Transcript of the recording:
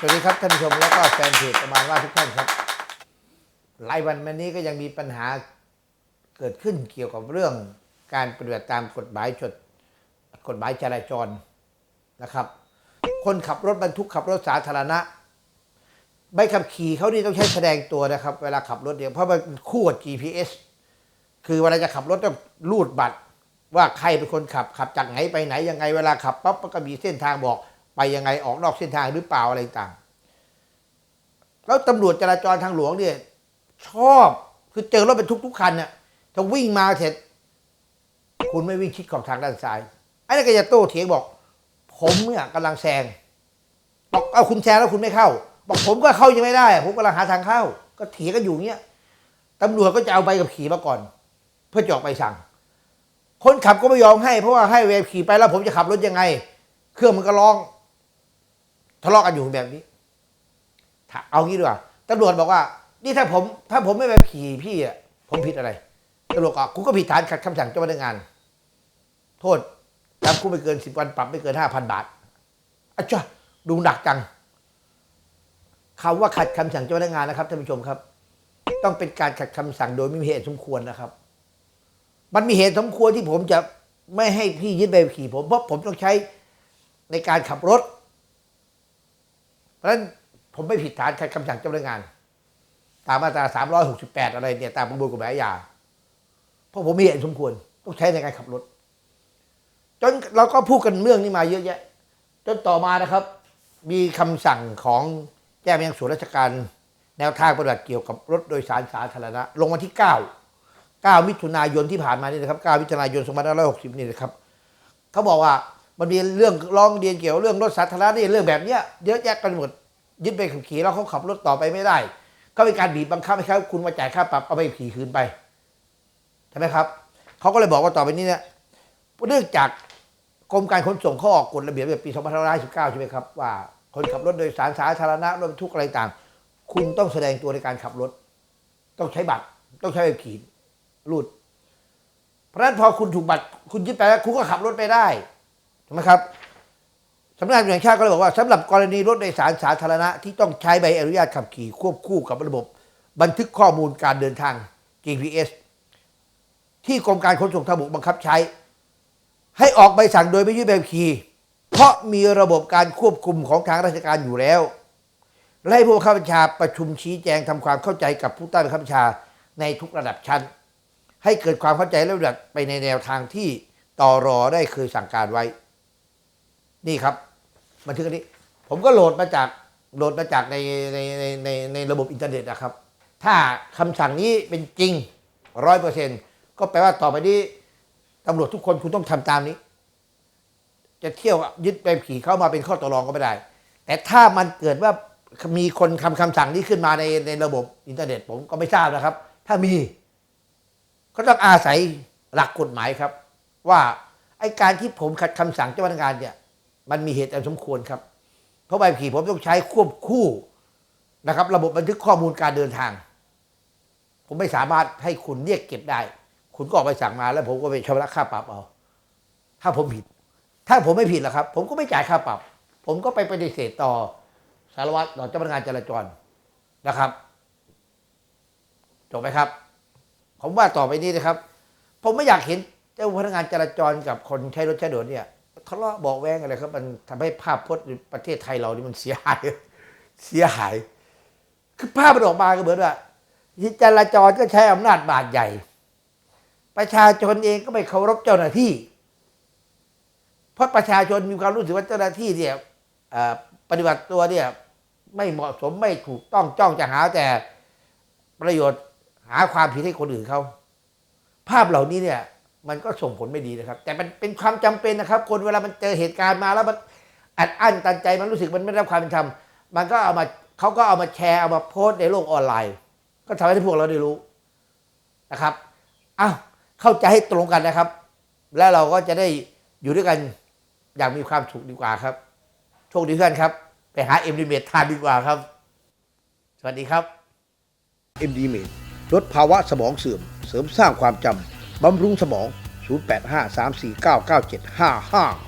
สวัสดีครับท่านผู้ชมแล้วก็แฟนเพจประมาณว่าทุกท่านครับหลายวันมานี้ก็ยังมีปัญหาเกิดขึ้นเกี่ยวกับเรื่องการปฏิบัติตามกฎหมายจดกฎหมายจราจรนะครับ คนขับรถบรรทุกขับรถสาธารณะใบขับขี่เขานี่ต้องใช้แสดงตัวนะครับ เวลาขับรถเนี่ยเพราะมันคู่กับ GPS คือเวลาจะขับรถต้องรูดบัตร ว่าใครเป็นคนขับขับจากไหนไปไหนยังไงเวลาขับปั๊บมันก็มีเส้นทางบอก ไปยังไงออกนอกเส้นทางหรือเปล่าอะไรต่าง แล้วตำรวจจราจรทางหลวงเนี่ย ชอบคือเจอรถบรรทุกทุกคันเนี่ยถ้าวิ่งมาเสร็จ คุณไม่วิ่งชิดขอบทางด้านซ้ายไอ้นั่นก็จะโต้เถียงบอก ผมเนี่ยกำลังแซงบอกเอาคุณแซงแล้วคุณไม่เข้า บอกผมก็เข้ายังไม่ได้ ผมกำลังหาทางเข้า ก็เถียงกันอยู่เงี้ยตำรวจก็จะเอาใบกับขี่มาก่อน เพื่อจอกไปสั่ง คนขับก็ไม่ยอมให้ เพราะว่าให้เวรขี่ไปแล้วผมจะขับรถยังไง เครื่องมันก็ร้อง ทะเลาะกันอยู่แบบนี้ถ้าเอางี้ดีกว่าตำรวจบอกว่า นี่ถ้าผม ถ้าผมไม่ไปขี่พี่อะผมผิดอะไรตำรวจก็คุณก็ผิดฐานขัดคำสั่งเจ้าพนักงาน โทษจำคุกไม่เกินสิบวันปรับไม่เกินห้าพันบาทอาจ้ะดูหนักจังคำว่าขัดคำสั่งเจ้าพนักงานนะครับท่านผู้ชมครับ ต้องเป็นการขัดคำสั่งโดยไม่มีเหตุสมควรนะครับ มันมีเหตุสมควรที่ผมจะไม่ให้พี่ยึดใบขับขี่ผมเพราะผมต้องใช้ในการขับรถ เพราะฉะนั้นผมไม่ผิดฐานขัดคำสั่งเจ้าพนักงาน ตามมาตรา 368 อะไรเนี่ยตามประมวลกฎหมายอาญาเพราะผมมีเหตุสมควร ต้องใช้ในการขับรถ จนเราก็พูดกันเรื่องนี้มาเยอะแยะ จนต่อมานะครับ มีคำสั่งของแจ้งไปยังส่วนราชการแนวทางปฏิบัติเกี่ยวกับรถโดยสารสาธารณะ ลงวันที่ 9 9 มิถุนายนที่ผ่านมานี่นะครับ 9 มิถุนายน 2560 นี่นะครับ เขาบอกว่า มันมีเรื่องร้องเรียนเกี่ยวเรื่องรถสาธารณะนี่เรื่องแบบเนี้ยเยอะแยะกันหมดยึดใบขับขี่แล้วเขาขับรถต่อไปไม่ได้ ก็เป็นการบีบบังคับให้เขาคุณมาจ่ายค่าปรับเอาใบขับขี่คืนไปใช่ไหมครับเขาก็เลยบอกว่าต่อไปนี้เนี่ยเนื่องจากกรมการขนส่งเขาออกกฎระเบียบแบบปี2519ใช่ไหมครับว่าคนขับรถโดยสารสาธารณะรถบรรทุกอะไรต่าง คุณต้องแสดงตัวในการขับรถ ต้องใช้บัตร ต้องใช้ใบขับขี่รูด เพราะฉะนั้นพอคุณถูกบัตร คุณยึดไปแล้วคุณก็ขับรถไปได้ ถูกไหมครับสำนักงานตำรวจแห่งชาติก็เลยบอกว่าสำหรับกรณีรถโดยสารสาธารณะที่ต้องใช้ใบอนุญาตขับขี่ควบคู่กับระบบ บันทึกข้อมูลการเดินทาง GPS ที่กรมการขนส่งทางบกบังคับใช้ ให้ออกใบสั่งโดยไม่ยึดใบขี่เพราะมีระบบการควบคุมของทางราชการอยู่แล้วและให้ผู้บังคับบัญชาประชุมชี้แจงทำความเข้าใจกับผู้ใต้บังคับบัญชาในทุกระดับชั้น ให้เกิดความเข้าใจและปฏิบัติไปในแนวทางที่ตอรอได้เคยสั่งการไว้ นี่ครับ บันทึกอันนี้ ผมก็โหลดมาจากโหลดมาจากในในในในในระบบอินเทอร์เน็ตนะครับ ถ้าคำสั่งนี้เป็นจริงร้อยเปอร์เซ็นก็แปลว่าต่อไปนี้ตำรวจทุกคนคุณต้องทำตามนี้ จะเที่ยวยึดใบขับขี่เข้ามาเป็นข้อต่อรองก็ไม่ได้ แต่ถ้ามันเกิดว่ามีคนคำคำสั่งนี้ขึ้นมาในในระบบอินเทอร์เน็ต ผมก็ไม่ทราบนะครับ ถ้ามี ก็ต้องอาศัยหลักกฎหมายครับ ว่าไอการที่ผมขัดคำสั่งเจ้าพนักงานเนี่ย มันมีเหตุอันสมควรครับ เพราะใบขับขี่ผมต้องใช้ควบคู่นะครับ ระบบบันทึกข้อมูลการเดินทาง ผมไม่สามารถให้คุณเรียกเก็บได้ คุณก็ออกไปสั่งมาแล้ว ผมก็ไปชำระค่าปรับเอา ถ้าผมผิด ถ้าผมไม่ผิดล่ะครับ ผมก็ไม่จ่ายค่าปรับ ผมก็ไปปฏิเสธต่อสารวัตรต่อเจ้าพนักงานจราจรนะครับจบไหมครับ ผมว่าต่อไปนี้นะครับ ผมไม่อยากเห็นเจ้าพนักงานจราจรกับคนใช้รถใช้ถนนเนี่ย ทะเลาะเบอกแวงอะไรครับ มันทำให้ภาพพจน์ประเทศไทยเรานี่มันเสียหาย เสียหาย คือภาพมันออกมาก็เหมือนว่าจราจรก็ใช้อำนาจบาดใหญ่ ประชาชนเองก็ไม่เคารพเจ้าหน้าที่ เพราะประชาชนมีความรู้สึกว่าเจ้าหน้าที่เนี่ยปฏิบัติตัวเนี่ยไม่เหมาะสมไม่ถูกต้องจ้องจะหาแต่ประโยชน์หาความผิดให้คนอื่นเขา ภาพเหล่านี้เนี่ย มันก็ส่งผลไม่ดีนะครับ แต่มันเป็นความจำเป็นนะครับ คนเวลามันเจอเหตุการณ์มาแล้วมันอัดอั้นตันใจมันรู้สึกมันไม่ได้รับความเป็นธรรมมันก็เอามาเขาก็เอามาแชร์เอามาโพสต์ในโลกออนไลน์ ก็ทำให้พวกเราได้รู้นะครับอ้าวเข้าใจให้ตรงกันนะครับ แล้วเราก็จะได้อยู่ด้วยกันอย่างมีความสุขดีกว่าครับ โชคดีเพื่อนครับ ไปหาเอ็มดีเมททานดีกว่าครับ สวัสดีครับเอ็มดีเมทลดภาวะสมองเสื่อม เสริมสร้างความจำ บำรุงสมอง 0853499755